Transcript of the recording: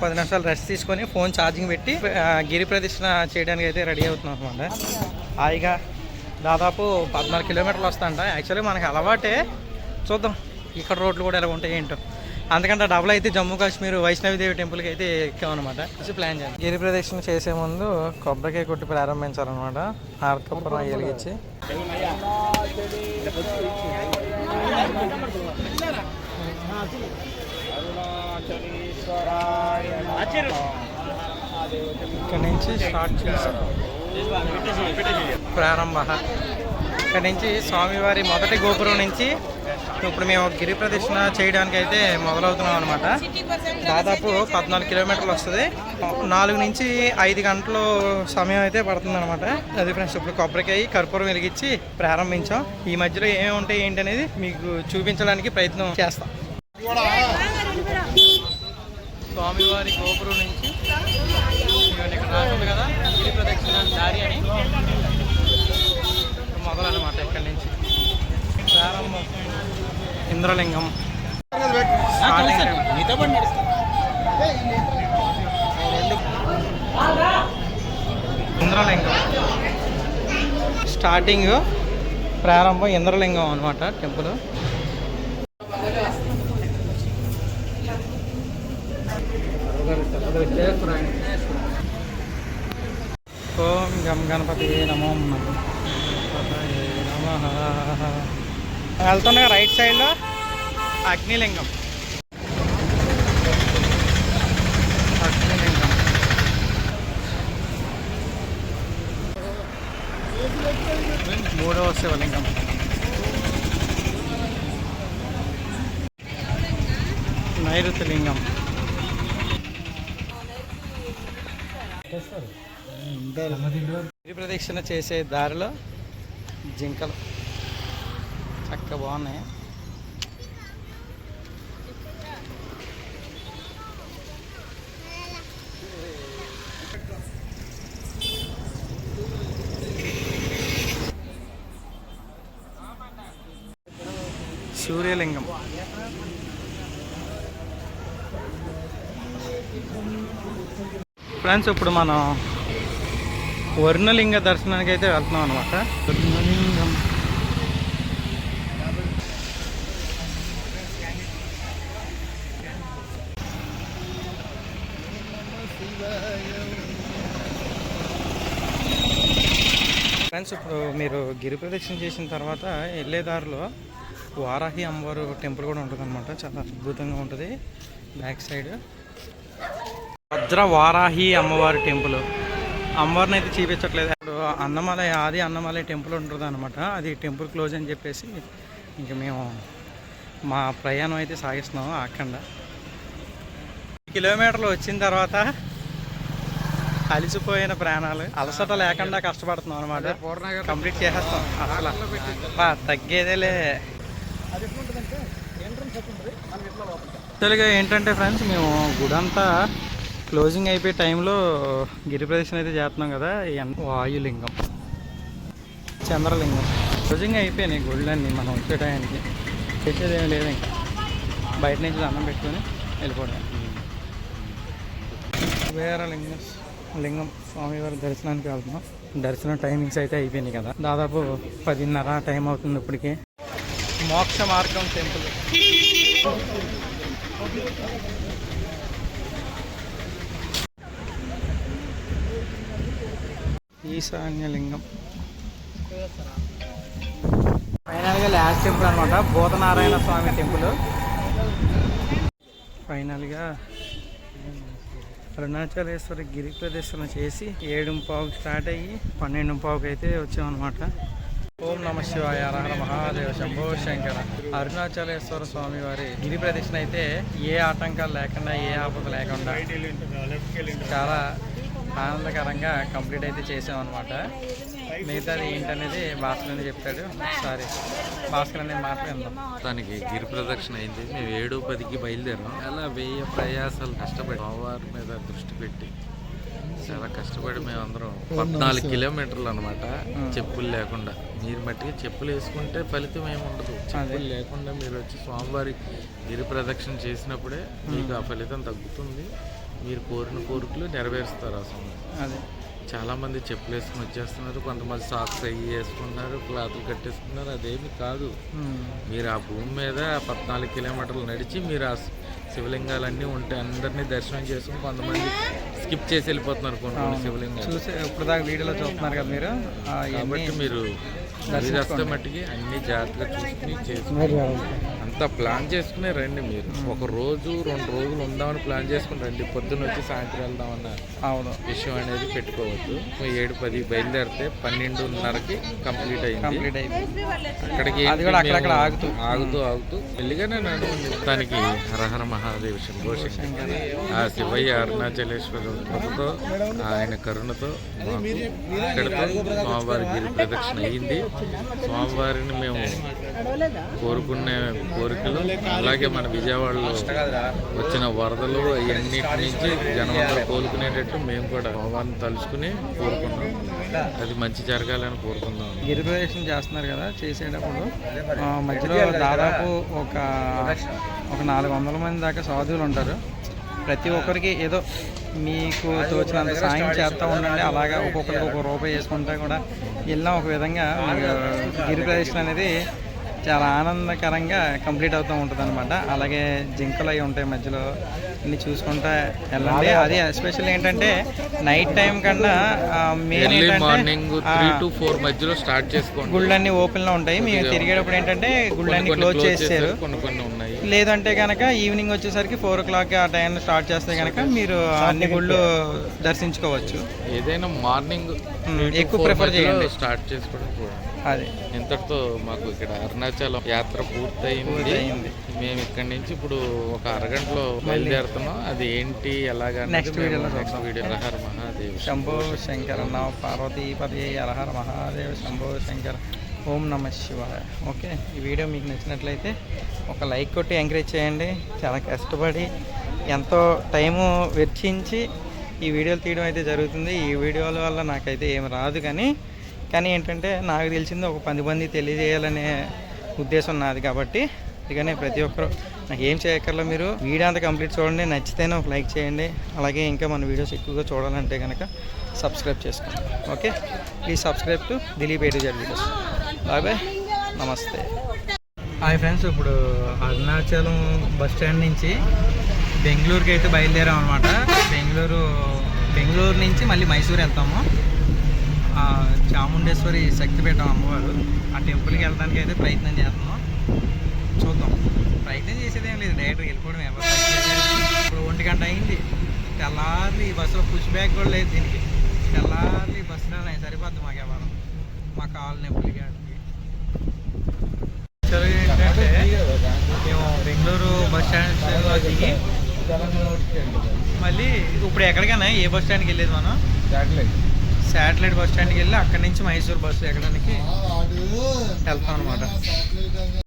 పది నిమిషాలు రెస్ట్ తీసుకొని ఫోన్ ఛార్జింగ్ పెట్టి గిరి ప్రదక్షిణ చేయడానికి అయితే రెడీ అవుతున్నాం అనమాట హాయిగా దాదాపు పద్నాలుగు కిలోమీటర్లు వస్తాంట యాక్చువల్లీ మనకి అలవాటే చూద్దాం ఇక్కడ రోడ్లు కూడా ఎలా ఉంటాయి ఏంటో. అందుకంటే డబుల్ అయితే జమ్మూ కాశ్మీర్ వైష్ణవిదేవి టెంపుల్కి అయితే ఎక్కామన్నమాట ప్లాన్ చేయాలి గిరి ప్రదక్షిణ చేసే ముందు కొబ్బరికాయ కొట్టి ప్రారంభించాలన్నమాట. హారకపురం వెలిగించి ఇక్కడ నుంచి స్టార్ట్ చేసాం. ప్రారంభ. ఇక్కడ నుంచి స్వామివారి మొదటి గోపురం నుంచి ఇప్పుడు మేము గిరి ప్రదక్షిణ చేయడానికి అయితే మొదలవుతున్నాం అనమాట దాదాపు పద్నాలుగు కిలోమీటర్లు వస్తుంది. నాలుగు నుంచి ఐదు గంటలు సమయం అయితే పడుతుంది అనమాట అది ఫ్రెండ్స్ ఇప్పుడు కొబ్బరికాయ కర్పూరం వెలిగించి ప్రారంభించాం. ఈ మధ్యలో ఏమి ఉంటాయి ఏంటి అనేది మీకు చూపించడానికి ప్రయత్నం చేస్తాం. స్వామివారి గోపురం నుంచి ఇక్కడ రాసింది కదా గిరి ప్రదక్షిణ దారి అని. మొదలన్నమాట ఇక్కడి నుంచి. ప్రారంభం. ఇంద్రలింగం. ఇంద్రలింగం. స్టార్టింగ్ ప్రారంభం ఇంద్రలింగం అనమాట టెంపుల్ ఓం గం గణపతి నమో నమ. వెళ్తుండగా రైట్ సైడ్లో అగ్నిలింగం. అగ్నిలింగం. మూడవ శివలింగం. నైరుతి లింగం గిరి ప్రదక్షిణ చేసే దారిలో జింకలు. చక్కగా బాగున్నాయి. సూర్యలింగం. ఫ్రెండ్స్ ఇప్పుడు మనం వర్ణలింగ దర్శనానికి అయితే వెళ్తున్నాం అనమాట వర్ణలింగం. ఫ్రెండ్స్ ఇప్పుడు మీరు గిరి ప్రదక్షిణ చేసిన తర్వాత వెళ్ళే దారిలో వారాహి అమ్మవారు టెంపుల్ కూడా ఉంటుంది అనమాట చాలా అద్భుతంగా ఉంటుంది. Back side. వజ్ర వారాహి అమ్మవారి టెంపుల్. అమ్మవారిని అయితే చూపించట్లేదు. ఇప్పుడు అన్నమలై ఆది అన్నమలై టెంపుల్ ఉంటుంది అనమాట అది టెంపుల్ క్లోజ్ అని చెప్పేసి ఇంక మేము మా ప్రయాణం అయితే సాగిస్తున్నాము ఆకుండా కిలోమీటర్లు వచ్చిన తర్వాత అలిసిపోయిన ప్రాణాలు అలసట లేకుండా కష్టపడుతున్నాం అనమాట కంప్లీట్ చేసేస్తాం. అసలు తగ్గేదేలే. యాక్చువల్గా ఏంటంటే ఫ్రెండ్స్ మేము గుడంతా క్లోజింగ్ అయిపోయే టైంలో గిరి ప్రదక్షిణ అయితే చేస్తున్నాం కదా వాయులింగం. చంద్రలింగం. క్లోజింగ్ అయిపోయినాయి గుళ్ళన్నీ మనం వచ్చే టైంకి తెచ్చేది ఏం లేదు ఇంకా. బయట నుంచి దండం పెట్టుకొని వెళ్ళిపోవడం వీరలింగం లింగం. స్వామివారి దర్శనానికి వెళ్తున్నాం. దర్శనం టైమింగ్స్ అయితే అయిపోయినాయి కదా. దాదాపు పదిన్నర టైం అవుతుంది ఇప్పటికే. మోక్ష మార్గం టెంపుల్. ఈశాన్యలింగం. ఫైనల్గా లాస్ట్ టెంపుల్ అనమాట భూతనారాయణ స్వామి టెంపుల్. ఫైనల్గా అరుణాచలేశ్వరి గిరి ప్రదర్శన చేసి ఏడు పావుకి స్టార్ట్ అయ్యి పన్నెండు పావుకి అయితే వచ్చామన్నమాట. ఓం నమ శివాయ. హర మహాదేవ శంభో శంకర. అరుణాచలేశ్వర స్వామి వారి గిరి ప్రదక్షిణ అయితే ఏ ఆటంకాలు లేకుండా ఏ ఆపద లేకుండా చాలా ఆనందకరంగా కంప్లీట్ అయితే చేసామన్నమాట మిగతాది ఏంటనేది భాస్కర్ అని చెప్తాడు. ఒకసారి భాస్కర్ అనేది మాట్లాడదాం దానికి గిరి ప్రదక్షిణ అయింది. మేము ఏడు పదికి బయలుదేరాం. అలా వెయ్యి ప్రయాసాలు కష్టపడి అమ్మవారి మీద దృష్టి పెట్టి చాలా కష్టపడి మేము అందరం పద్నాలుగు కిలోమీటర్లు అనమాట చెప్పులు లేకుండా. మీరు మట్టికి చెప్పులు వేసుకుంటే ఫలితం ఏమి ఉండదు చెప్పులు లేకుండా మీరు వచ్చి స్వామివారి గిరి ప్రదక్షిణ చేసినప్పుడే మీకు ఆ ఫలితం తగ్గుతుంది. మీరు కోరిన కోరికలు నెరవేరుస్తారు ఆ సమయం అదే. చాలా మంది చెప్పులు వేసుకుని వచ్చేస్తున్నారు. కొంతమంది సాక్స్ అయ్యి వేసుకున్నారు క్లాతులు కట్టేసుకున్నారు అదేమి కాదు. మీరు ఆ భూమి మీద పద్నాలుగు కిలోమీటర్లు నడిచి మీరు ఆ శివలింగాలన్నీ ఉంటే అందరినీ దర్శనం చేసుకుని కొంతమంది స్కిప్ చేసి వెళ్ళిపోతున్నారు కొన్ని శివలింగాలు. చూసి ఇప్పుడు దాకా వీడియోలో చూస్తున్నారు కదా మీరు. కాబట్టి మీరు వస్తే మట్టికి అన్ని జాగ్రత్తగా చూసుకుని చేసుకుని అంతా ప్లాన్ చేసుకునే రండి మీరు. ఒక రోజు రెండు రోజులు ఉందామని ప్లాన్ చేసుకుని రండి. పొద్దున్న వచ్చి సాయంత్రం వెళ్దామన్న అవును. విషయం అనేది పెట్టుకోవద్దు. ఏడు పది బయలుదేరితే పన్నెండున్నరకి కంప్లీట్ అయింది. కంప్లీట్ అయిపోయింది అక్కడికి అక్కడక్కడ ఆగుతూ. ఆగుతూ ఆగుతూ మెల్లిగానే నన్ను మొత్తానికి హరహర మహాదేవ్ శంభో. ఆ శివయ్య అరుణాచలేశ్వర కృపతో ఆయన కరుణతో ఇక్కడితో స్వామివారి గిరి ప్రదక్షిణ అయ్యింది స్వామివారిని మేము కోరుకునే కోరికలు అలాగే మన విజయవాడలో వచ్చిన వరదలు అవన్నిటి నుంచి జనమంతా కోలుకునేటట్టు మేము కూడా స్వామివారిని తలుచుకుని కోరుకున్నాం అది మంచి జరగాలని కోరుకుందాం గిరి ప్రదక్షిణ చేస్తున్నారు కదా చేసేటప్పుడు మధ్యలో దాదాపు ఒక ఒక నాలుగు వందల మంది దాకా సాధువులు ఉంటారు. ప్రతి ఒక్కరికి ఏదో మీకు తోచినంత సాయం చేస్తూ ఉండండి అలాగా ఒక్కొక్కరికి ఒక్కొక్క రూపాయి వేసుకుంటే కూడా వెళ్ళిన ఒక విధంగా గిరి ప్రదక్షిణ అనేది చాలా ఆనందకరంగా కంప్లీట్ అవుతూ ఉంటుంది అనమాట అలాగే జింకలు అవి ఉంటాయి మధ్యలో. అన్ని చూసుకుంటా వెళ్ళండి. అది ఎస్పెషల్ ఏంటంటే నైట్ టైం కన్నా మార్నింగ్ త్రీ టు ఫోర్ మధ్యలో స్టార్ట్ చేసుకోండి. గుళ్ళన్నీ ఓపెన్లో ఉంటాయి. మేము తిరిగేటప్పుడు ఏంటంటే గుళ్ళన్నీ క్లోజ్ చేసారు కొన్ని కొన్ని ఉన్నాయి. లేదంటే కనుక ఈవినింగ్ వచ్చేసరికి ఫోర్ ఓ క్లాక్ ఆ టైం స్టార్ట్ చేస్తే కనుక మీరు అన్ని గుళ్ళు దర్శించుకోవచ్చు. ఏదైనా మార్నింగ్ ఎక్కువ ప్రిఫర్ చేయండి. స్టార్ట్ చేసుకోవడం చూడండి అది. ఇంతటితో మాకు ఇక్కడ అరుణాచలం యాత్ర పూర్తయింది. మేము ఇక్కడ నుంచి ఇప్పుడు ఒక అరగంటలో బయలుదేరుతున్నాం. అది ఏంటి ఎలాగా Next video లో నెక్స్ట్ వీడియో హర మహాదేవ్ శంభో శంకర. నా పార్వతీపతి అరహర మహాదేవ్ శంభో శంకర ఓం నమ శివాయ. ఓకే ఈ వీడియో మీకు నచ్చినట్లయితే ఒక లైక్ కొట్టి ఎంకరేజ్ చేయండి. చాలా కష్టపడి ఎంతో టైము వెచ్చించి ఈ వీడియోలు తీయడం అయితే జరుగుతుంది. ఈ వీడియోల వల్ల నాకైతే ఏం రాదు కానీ కానీ ఏంటంటే నాకు తెలిసింది ఒక పది మంది తెలియజేయాలనే ఉద్దేశం నాది కాబట్టి అందుకనే ప్రతి ఒక్కరు. నాకు ఏం చేయక్కర్లో మీరు. వీడియో అంతా కంప్లీట్ చూడండి. నచ్చితేనే ఒక లైక్ చేయండి. అలాగే ఇంకా మన వీడియోస్ ఎక్కువగా చూడాలంటే కనుక సబ్స్క్రైబ్ చేసుకోండి. Okay? Please subscribe to Dileep A to Z videos bye bye నమస్తే. హాయ్ ఫ్రెండ్స్ ఇప్పుడు అరుణాచలం బస్ స్టాండ్ నుంచి బెంగళూరుకి అయితే బయలుదేరాం అనమాట బెంగళూరు బెంగళూరు నుంచి మళ్ళీ మైసూర్ వెళ్తాము. చాముండేశ్వరి శక్తిపీఠం అమ్మవారు. ఆ టెంపుల్కి వెళ్ళడానికి అయితే ప్రయత్నం చేస్తున్నాం. చూద్దాం. ప్రయత్నం చేసేదేం లేదు. డైరెక్ట్ వెళ్ళిపోవడం ఎవరు. ఇప్పుడు ఒంటి గంట అయింది. తెల్లారి ఈ బస్సులో పుష్ బ్యాక్ కూడా లేదు దీనికి. తెల్లారి ఈ బస్సులో సరిపోద్ది మాకు ఎవరు. మా వాటికి. యాక్చువల్గా ఏంటంటే మేము బెంగళూరు బస్ స్టాండ్లో దిగి మళ్ళీ ఇప్పుడు ఎక్కడికైనా ఏ బస్ స్టాండ్కి వెళ్ళేది మనం? శాటిలైట్ బస్ స్టాండ్కి వెళ్ళి అక్కడి నుంచి మైసూర్ బస్సు ఎక్కడానికి వెళ్తాం అనమాట